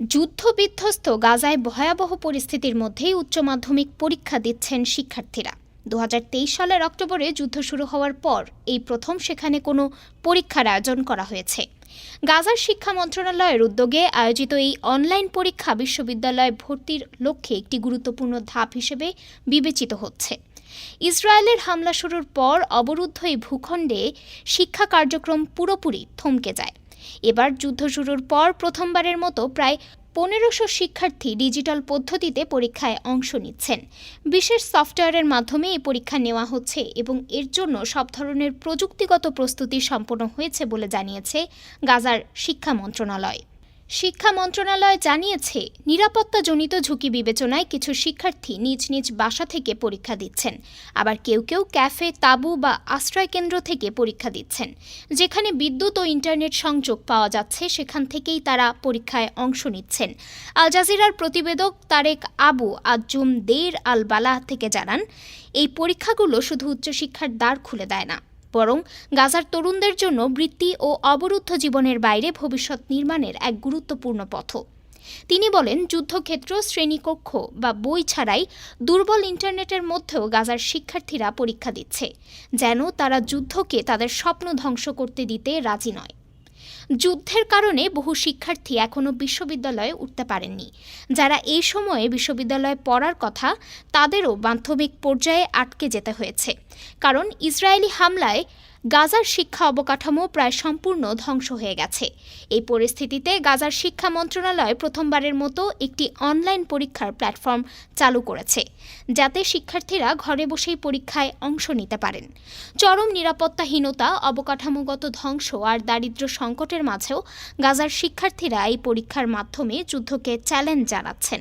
যুদ্ধবিধ্বস্ত গাজায় ভয়াবহ পরিস্থিতির মধ্যেই উচ্চ মাধ্যমিক পরীক্ষা দিচ্ছেন শিক্ষার্থীরা। দু হাজার তেইশ সালের অক্টোবরে যুদ্ধ শুরু হওয়ার পর এই প্রথম সেখানে কোনো পরীক্ষার আয়োজন করা হয়েছে। গাজার শিক্ষা মন্ত্রণালয়ের উদ্যোগে আয়োজিত এই অনলাইন পরীক্ষা বিশ্ববিদ্যালয়ে ভর্তির লক্ষ্যে একটি গুরুত্বপূর্ণ ধাপ হিসেবে বিবেচিত হচ্ছে। ইসরায়েলের হামলা শুরুর পর অবরুদ্ধ এই ভূখণ্ডে শিক্ষা কার্যক্রম পুরোপুরি থমকে যায়। এবার যুদ্ধ শুরুর পর প্রথমবারের মতো প্রায় পনেরোশো শিক্ষার্থী ডিজিটাল পদ্ধতিতে পরীক্ষায় অংশ নিচ্ছেন। বিশেষ সফটওয়্যারের মাধ্যমে এই পরীক্ষা নেওয়া হচ্ছে এবং এর জন্য সব ধরনের প্রযুক্তিগত প্রস্তুতি সম্পন্ন হয়েছে বলে জানিয়েছে গাজার শিক্ষা মন্ত্রণালয়। শিক্ষা মন্ত্রণালয় জানিয়েছে, নিরাপত্তাজনিত ঝুঁকি বিবেচনায় কিছু শিক্ষার্থী নিজ নিজ বাসা থেকে পরীক্ষা দিচ্ছেন। আবার কেউ কেউ ক্যাফে, তাঁবু বা আশ্রয় কেন্দ্র থেকে পরীক্ষা দিচ্ছেন। যেখানে বিদ্যুৎ ও ইন্টারনেট সংযোগ পাওয়া যাচ্ছে, সেখান থেকেই তারা পরীক্ষায় অংশ নিচ্ছেন। আল জাজিরার প্রতিবেদক তারেক আবু আজুম দের আল বালা থেকে জানান, এই পরীক্ষাগুলো শুধু উচ্চশিক্ষার দ্বার খুলে দেয় না। বরং গাজার তরুণদের জন্য বৃত্তি ও অবরুদ্ধ জীবনের বাইরে ভবিষ্যৎ নির্মাণের এক গুরুত্বপূর্ণ পথ। তিনি বলেন, যুদ্ধক্ষেত্র, শ্রেণীকক্ষ বা বই ছাড়াই দুর্বল ইন্টারনেটের মধ্যেও গাজার শিক্ষার্থীরা পরীক্ষা দিচ্ছে, যেন তারা যুদ্ধকে তাদের স্বপ্ন ধ্বংস করতে দিতে রাজি নয়। যুদ্ধের কারণে বহু শিক্ষার্থী এখনও বিশ্ববিদ্যালয়ে উঠতে পারেননি। যারা এই সময়ে বিশ্ববিদ্যালয়ে পড়ার কথা, তাদেরও মাধ্যমিক পর্যায়ে আটকে যেতে হয়েছে। কারণ ইসরায়েলি হামলায় গাজার শিক্ষা অবকাঠামো প্রায় সম্পূর্ণ ধ্বংস হয়ে গেছে। এই পরিস্থিতিতে গাজার শিক্ষা মন্ত্রণালয় প্রথমবারের মতো একটি অনলাইন পরীক্ষার প্ল্যাটফর্ম চালু করেছে, যাতে শিক্ষার্থীরা ঘরে বসেই পরীক্ষায় অংশ নিতে পারেন। চরম নিরাপত্তাহীনতা, অবকাঠামোগত ধ্বংস আর দারিদ্র্য সংকটের মাঝেও গাজার শিক্ষার্থীরা এই পরীক্ষার মাধ্যমে যুদ্ধকে চ্যালেঞ্জ জানাচ্ছেন।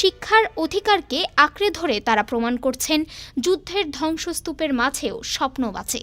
শিক্ষার অধিকারকে আঁকড়ে ধরে তারা প্রমাণ করছেন, যুদ্ধের ধ্বংসস্তূপের মাঝেও স্বপ্ন বাঁচে।